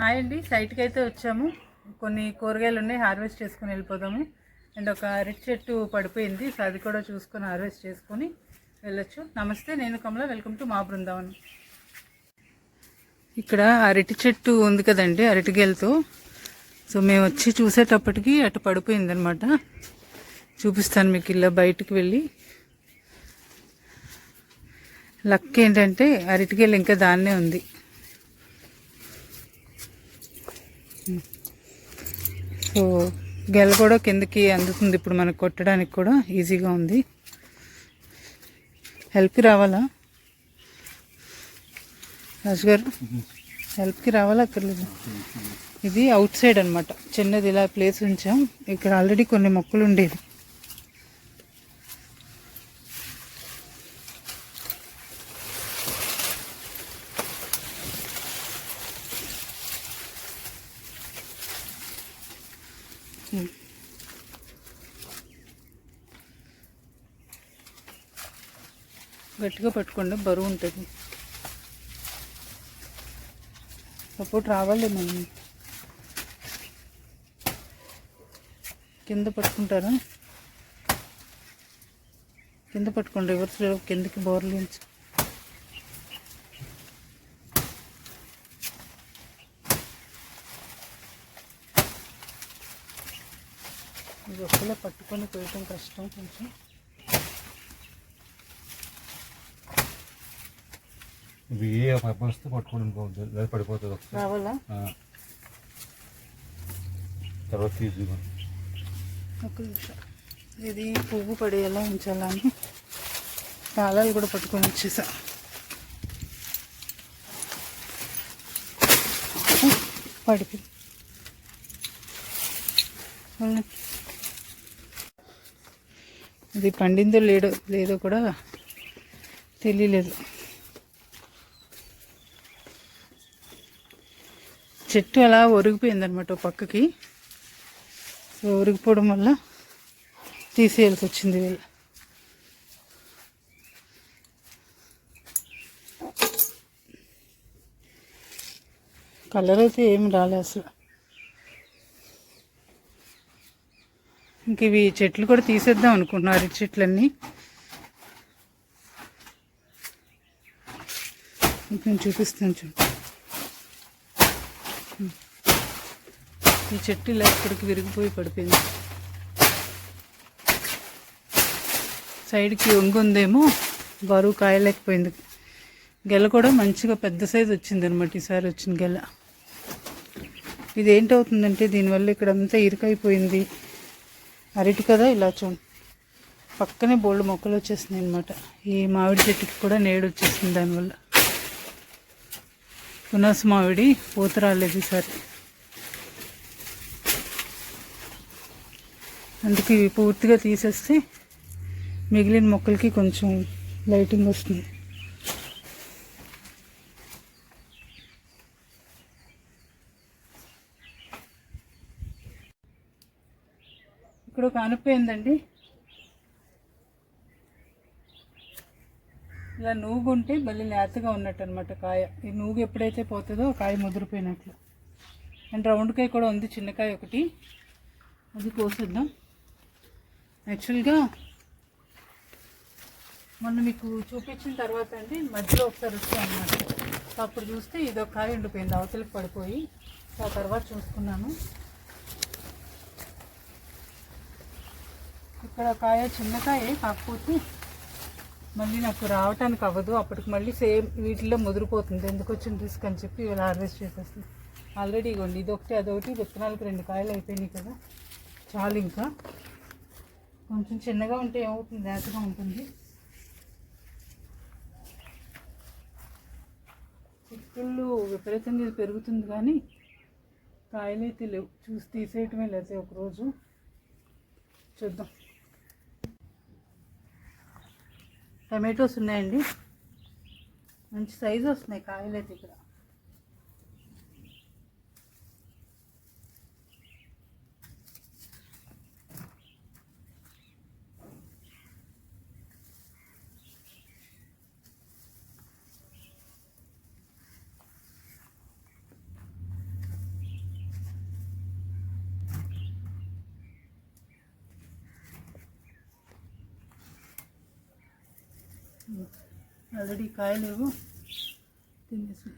Hi అండి. సైట్కి అయితే వచ్చాము. కొన్ని కూరగాయలు ఉన్నాయి హార్వెస్ట్ చేసుకుని వెళ్ళిపోదాము. అండ్ ఒక అరటి చెట్టు పడిపోయింది సో అది కూడా చూసుకొని హార్వెస్ట్ చేసుకొని వెళ్ళొచ్చు. నమస్తే నేను కమల. వెల్కమ్ టు మా బృందావనం. ఇక్కడ అరటి చెట్టు ఉంది కదండి అరటిగేలతో. సో మేము వచ్చి చూసేటప్పటికి అటు పడిపోయింది అనమాట చూపిస్తాను మీకు ఇలా బయటికి వెళ్ళి. లక్ ఏంటంటే అరటిగేలు ఇంకా దాన్నే ఉంది. సో గెల కూడా కిందకి అందుతుంది. ఇప్పుడు మనకు కొట్టడానికి కూడా ఈజీగా ఉంది. హెల్ప్కి రావాలా? రాజు గారు హెల్ప్కి రావాలా? అక్కర్లేదు? ఇది అవుట్ సైడ్ అనమాట చిన్నది ఇలా ప్లేస్ ఉంచాం. ఇక్కడ ఆల్రెడీ కొన్ని మొక్కలు ఉండేవి. Hmm. గట్టిగా పట్టుకోండి బరువు ఉంటుంది. సపోర్ట్ రావాలి మనం కింద పట్టుకుంటారా? కింద పట్టుకోండి రివర్స్ కిందకి బోర్లించి ఇది ఒక్కలే పట్టుకొని పోయటం కష్టం కొంచెం. ఇవి ఏ పర్పస్తో పట్టుకోవడం లేదా పడిపోతుంది ఒకసారి. రావాలా? ఆ. తర్వాత తీసుకుని ఒక నిమిషం. ఇది పువ్వు పడేలా ఉంచాలని. తాళాలు కూడా పట్టుకొని వచ్చేసా. పడిపోయి అది పండిందో లేదో లేదో కూడా తెలియలేదు. చెట్టు అలా ఒరిగిపోయిందనమాట పక్కకి. సో ఉరిగిపోవడం వల్ల తీసేయాల్సి వచ్చింది వీళ్ళు కలర్ అయితే ఏమి రాలే అసలు. ఇంక ఇవి చెట్లు కూడా తీసేద్దాం అనుకుంటున్నారు ఈ చెట్లన్నీ. ఇంక నేను చూపిస్తాను చూడండి ఈ చెట్టు ఇలా ఇక్కడికి విరిగిపోయి పడిపోయింది. సైడ్కి ఒంగు ఉందేమో బరువు కాయలేకపోయింది. గెల కూడా మంచిగా పెద్ద సైజు వచ్చింది అనమాట ఈసారి వచ్చిన గెల. ఇది ఏంటవుతుందంటే దీనివల్ల ఇక్కడ అంతా ఇరుకైపోయింది. అరటి కదా ఇలా చూడండి పక్కనే బోల్డ్ మొక్కలు వచ్చేసినాయి అనమాట ఈ మామిడి చెట్టుకి కూడా నేడు వచ్చేసింది దానివల్ల. పునాస మామిడి పూత రాలేదు ఈసారి అందుకే ఇవి పూర్తిగా తీసేస్తే మిగిలిన మొక్కలకి కొంచెం లైటింగ్ వస్తుంది. ఇక్కడ ఒక ఆనపోయిందండి ఇలా నూగు ఉంటే మళ్ళీ లేతగా ఉన్నట్టు అనమాట కాయ. ఈ నూగు ఎప్పుడైతే పోతుందో కాయ ముదిరిపోయినట్లు. అండ్ రౌండ్ కాయ కూడా ఉంది చిన్నకాయ ఒకటి. అది కోసేద్దాం. యాక్చువల్గా మొన్న మీకు చూపించిన తర్వాత అండి మధ్యలో ఒకసారి వచ్చాను అనమాట అప్పుడు చూస్తే ఇదొక కాయ ఉండిపోయింది అవతలకి పడిపోయి. ఆ తర్వాత చూసుకున్నాను. ఇక్కడ కాయ చిన్నకాయ కాకపోతే మళ్ళీ నాకు రావటానికి అవ్వదు. అప్పటికి మళ్ళీ సేమ్ వీటిలో ముదిరిపోతుంది. ఎందుకు వచ్చిన రిస్క్ అని చెప్పి ఇలా హార్వెస్ట్ చేసేస్తుంది ఆల్రెడీ ఇవ్వండి ఇది ఒకటి అదొకటి విత్తనాలకు రెండు కాయలు అయిపోయినాయి కదా. చాలు ఇంకా. కొంచెం చిన్నగా ఉంటే ఏమవుతుంది? లేతగా ఉంటుంది. చిక్కుళ్ళు విపరీతంగా పెరుగుతుంది కానీ కాయలైతే లేవు. చూసి తీసేయటమే లేతే ఒకరోజు. చూద్దాం. టమాటోస్ ఉన్నాయండి. మంచి సైజు వస్తున్నాయి కాయలు అయితే ఇక్కడ. ఆల్రెడీ కాయలేవు. తినేసి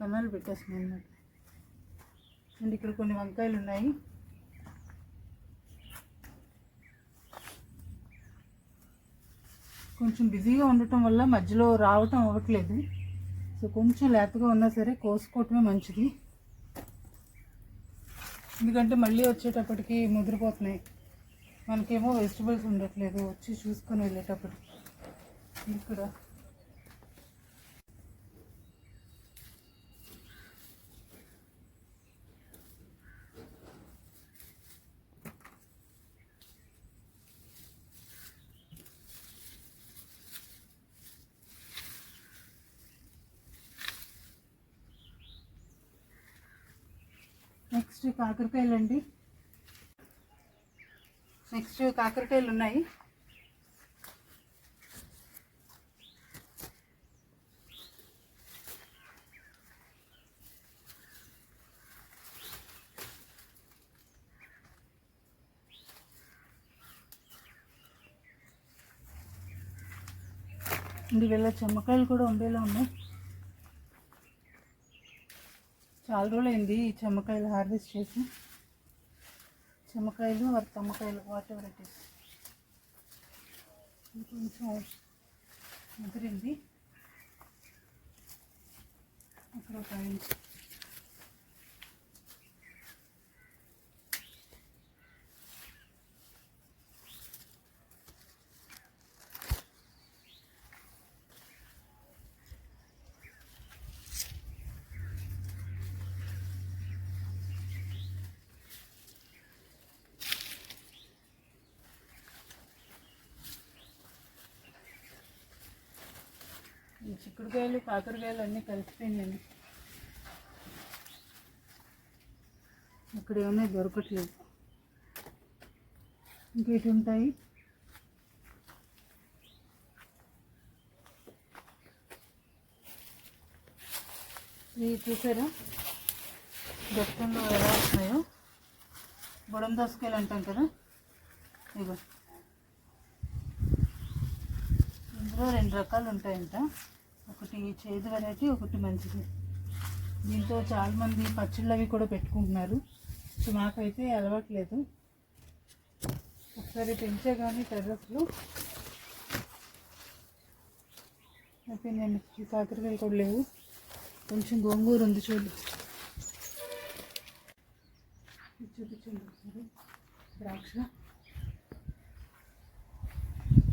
కన్నాలు పెట్టేస్తున్నాయి అన్నమాట. అండ్ ఇక్కడ కొన్ని వంకాయలు ఉన్నాయి. కొంచెం బిజీగా ఉండటం వల్ల మధ్యలో రావటం అవ్వట్లేదు. సో కొంచెం లేతగా ఉన్నా సరే కోసుకోవటమే మంచిది. ఎందుకంటే మళ్ళీ వచ్చేటప్పటికి ముదిరిపోతున్నాయి. మనకేమో వెజిటబుల్స్ ఉండట్లేదు. వచ్చి చూసుకొని వెళ్ళేటప్పటికి. ఇక్కడ. నెక్స్ట్ కాకరకాయలు అండి నెక్స్ట్ కాకరకాయలు ఉన్నాయి ఇది వీళ్ళ చెమ్మకాయలు కూడా ఉండేలా ఉన్నాయి. చాలా రోజులైంది ఈ చెమ్మకాయలు హార్వెస్ట్ చేసి. చెమ్మకాయలు వారి తమ్మకాయలు వాట్ ఎవర్ ఇట్ ఇస్ కొంచెం ముదిరింది. అక్కడ ఒక చిక్కుడుకాయలు కాకరకాయలు అన్నీ కలిసిపోయిందండి ఇక్కడ ఏమైనా దొరకట్లేదు. ఇంకేటి ఉంటాయి? ఇవి చూసారా? దక్షిణంలో ఎలా వస్తున్నాయో? బుడం దోసకాయలు అంటాం కదా? ఇగో. ఇందులో రెండు రకాలు ఉంటాయంట. ఒకటి చేదు వెరైటీ ఒకటి మంచిది. దీంతో చాలామంది పచ్చళ్ళు అవి కూడా పెట్టుకుంటున్నారు. సో మాకైతే అలవాట్లేదు. ఒకసారి పెంచే కానీ టెర్రస్లో అయితే నేను కాకరకాయలు కూడా లేవు. కొంచెం గోంగూర ఉంది చూడు. చూపించండి ఒకసారి. ద్రాక్ష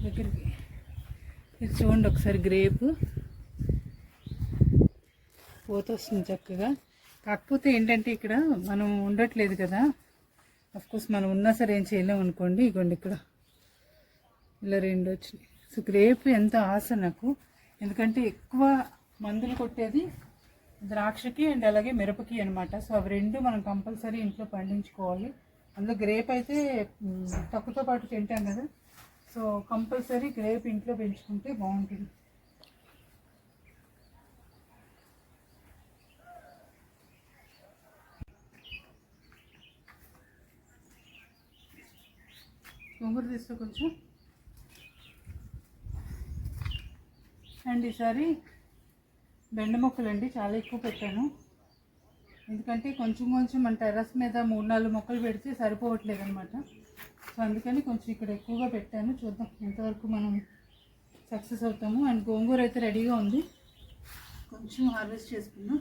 దగ్గరికి. ఇది చూడండి ఒకసారి గ్రేప్. పోత వస్తుంది చక్కగా. కాకపోతే ఏంటంటే ఇక్కడ మనం ఉండట్లేదు కదా. కోర్స్ మనం ఉన్నా సరే ఏం చేయలేము అనుకోండి. ఇగోండి ఇక్కడ. ఇలా రెండు వచ్చినాయి. సో గ్రేప్ ఎంత ఆశ నాకు. ఎందుకంటే ఎక్కువ మందులు కొట్టేది ద్రాక్షకి అండ్ అలాగే మిరపకి అనమాట సో అవి రెండు మనం కంపల్సరీ ఇంట్లో పండించుకోవాలి. అందులో గ్రేప్ అయితే తక్కువతో పాటు తింటాం కదా. సో కంపల్సరీ గ్రేప్ ఇంట్లో పెంచుకుంటే బాగుంటుంది. గోంగూర తీసుకో కొంచెం. అండ్ ఈసారి బెండ మొక్కలండి చాలా ఎక్కువ పెట్టాను. ఎందుకంటే కొంచెం కొంచెం మన టెర్రస్ మీద మూడు నాలుగు మొక్కలు పెడితే సరిపోవట్లేదు అనమాట సో అందుకని కొంచెం ఇక్కడ ఎక్కువగా పెట్టాను. చూద్దాం ఎంతవరకు మనం సక్సెస్ అవుతాము. అండ్ గోంగూర అయితే రెడీగా ఉంది. కొంచెం హార్వెస్ట్ చేసుకున్నాం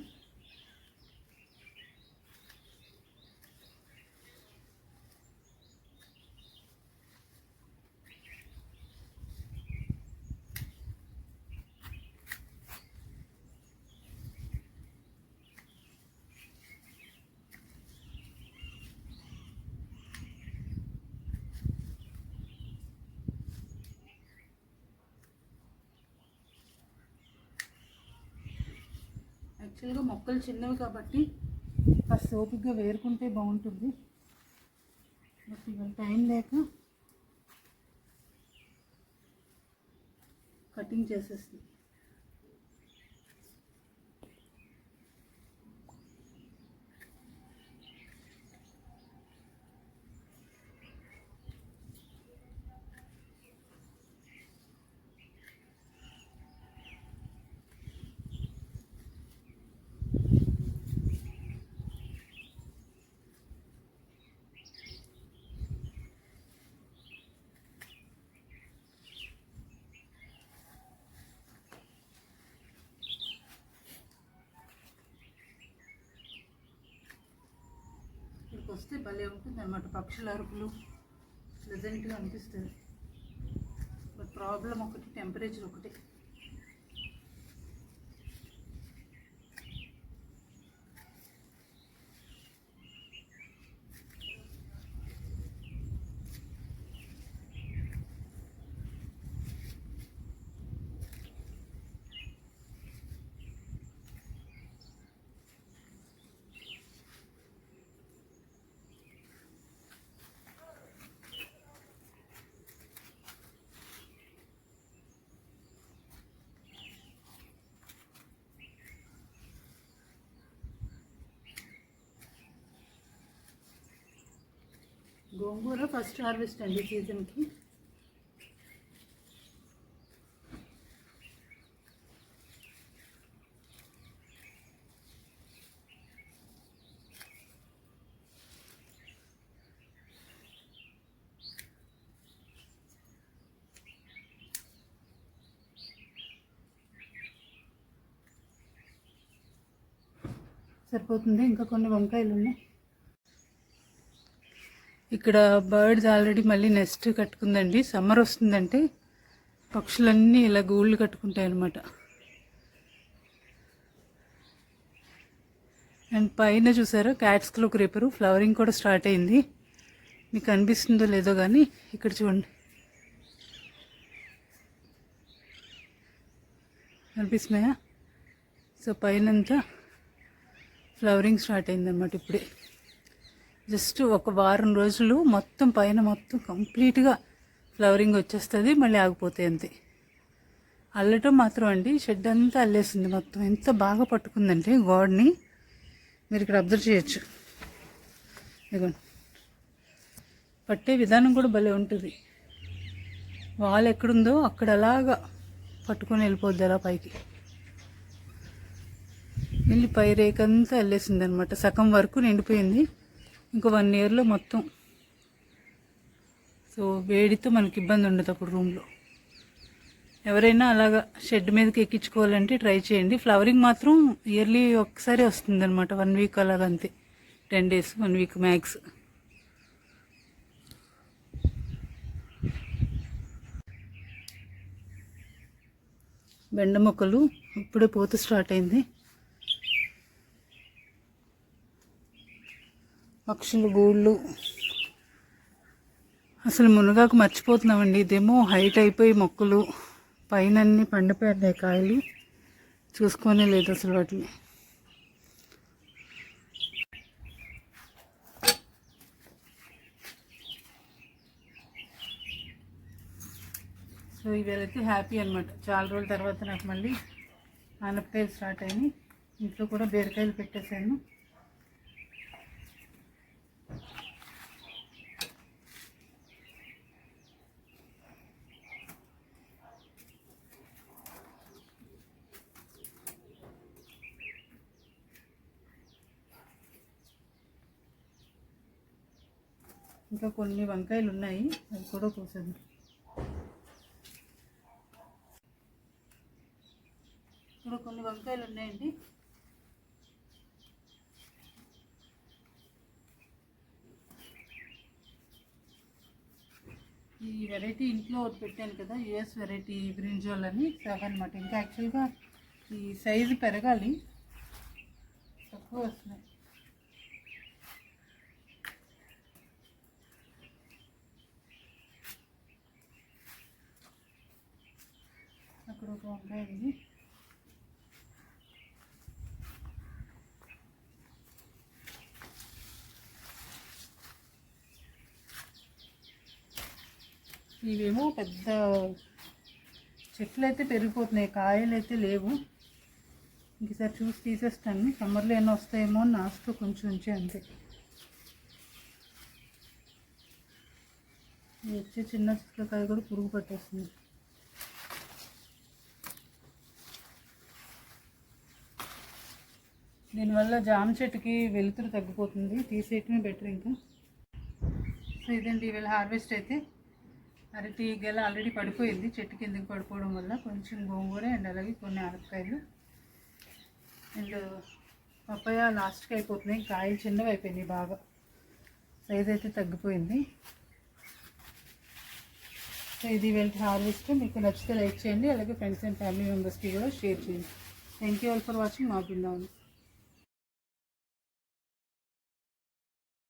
యాక్చువల్గా మొక్కలు చిన్నవి కాబట్టి ఫస్ట్ ఓపికగా వేరుకుంటే బాగుంటుంది. బట్ ఇవాళ టైం లేక కటింగ్ చేసేస్తుంది వస్తే భలే ఉంటుంది అనమాట పక్షుల అరుపులు ప్లెజెంట్గా అనిపిస్తుంది. బట్ ప్రాబ్లం ఒకటి టెంపరేచర్ ఒకటి. గోంగూర ఫస్ట్ హార్వెస్ట్ అండి సీజన్కి సరిపోతుంది ఇంకా కొన్ని వంకాయలు ఉన్నాయి. ఇక్కడ బర్డ్స్ ఆల్రెడీ మళ్ళీ నెస్ట్ కట్టుకుందండి. సమ్మర్ వస్తుందంటే పక్షులన్నీ ఇలా గూళ్ళు కట్టుకుంటాయి అన్నమాట అండ్ పైన చూసారా క్యాట్స్ క్లోక్ రేపరు. ఫ్లవరింగ్ కూడా స్టార్ట్ అయింది. మీకు అనిపిస్తుందో లేదో కానీ ఇక్కడ చూడండి. అనిపిస్తున్నాయా? సో పైనంతా ఫ్లవరింగ్ స్టార్ట్ అయిందన్నమాట ఇప్పుడే. జస్ట్ ఒక వారం రోజులు మొత్తం పైన మొత్తం కంప్లీట్గా ఫ్లవరింగ్ వచ్చేస్తుంది మళ్ళీ ఆగిపోతే అంతే. అల్లటం మాత్రం అండి షెడ్ అంతా అల్లేసింది మొత్తం. ఎంత బాగా పట్టుకుందంటే గోడ్ని మీరు ఇక్కడ అబ్జర్వ్ చేయొచ్చు. ఇదిగోండి. పట్టే విధానం కూడా భలే ఉంటుంది. వాల్ ఎక్కడుందో అక్కడ అలాగా పట్టుకొని వెళ్ళిపోద్ది అలా పైకి. వెళ్ళి పై రేకంతా వెళ్ళేసింది అనమాట సగం వరకు నిండిపోయింది. ఇంకో వన్ ఇయర్లో మొత్తం. సో వేడితో మనకి ఇబ్బంది ఉండదు అప్పుడు రూమ్లో ఎవరైనా అలాగా షెడ్ మీదకి ఎక్కించుకోవాలంటే ట్రై చేయండి. ఫ్లవరింగ్ మాత్రం ఇయర్లీ ఒకసారి వస్తుంది అనమాట వన్ వీక్ అలాగ అంతే. Ten days one week max బెండ మొక్కలు ఇప్పుడే పోత స్టార్ట్ అయింది. పక్షులు గూళ్ళు. అసలు మునగాకు మర్చిపోతున్నామండి. ఇదేమో హైట్ అయిపోయి మొక్కలు పైన అన్ని పండిపోయాయి కాయలు. చూసుకోనే లేదు అసలు వాటిని. సో ఇవేళైతే హ్యాపీ అనమాట చాలా రోజుల తర్వాత నాకు మళ్ళీ ఆనపకాయలు స్టార్ట్ అయినాయి. ఇంట్లో కూడా బీరకాయలు పెట్టేశాను. ఇంకా కొన్ని వంకాయలు ఉన్నాయి అవి కూడా కోసాను ఇక్కడ కొన్ని వంకాయలు ఉన్నాయండి ఈ వెరైటీ ఇంట్లో ఒకటి పెట్టాను కదా యుఎస్ వెరైటీ బ్రింజోల్ అని సగం అనమాట ఇంకా యాక్చువల్గా ఈ సైజు పెరగాలి తక్కువ వస్తున్నాయి. అక్కడ ఇవేమో పెద్ద చెట్లు అయితే పెరిగిపోతున్నాయి కాయలు అయితే లేవు ఇంకసారి చూసి తీసేస్తాను. సమ్మర్లో ఏమైనా వస్తాయేమో అని నాస్తూ కొంచెం ఉంచే అంతే. వచ్చే చిన్న చిక్కకాయ కూడా పురుగు పట్టేస్తుంది. దీనివల్ల జామ చెట్టుకి వెలుతురు తగ్గిపోతుంది. తీసేయటమే బెటర్ ఇంకా. సో ఇదండి ఈవేళ హార్వెస్ట్ అయితే. అరటి గెల ఆల్రెడీ పడిపోయింది. చెట్టు కిందకి పడిపోవడం వల్ల కొంచెం గోంగూర అండ్ అలాగే కొన్ని ఆనపకాయలు. అండ్ పప్పాయ లాస్ట్కి అయిపోతున్నాయి. కాయలు చిన్నవి అయిపోయినాయి బాగా. సైజ్ అయితే తగ్గిపోయింది. సో ఇది వెల్ట్ హార్వెస్ట్ మీకు నచ్చితే లైక్ చేయండి. అలాగే ఫ్రెండ్స్ అండ్ ఫ్యామిలీ మెంబర్స్కి కూడా షేర్ చేయండి. Thank you all for watching మా బృందావన్.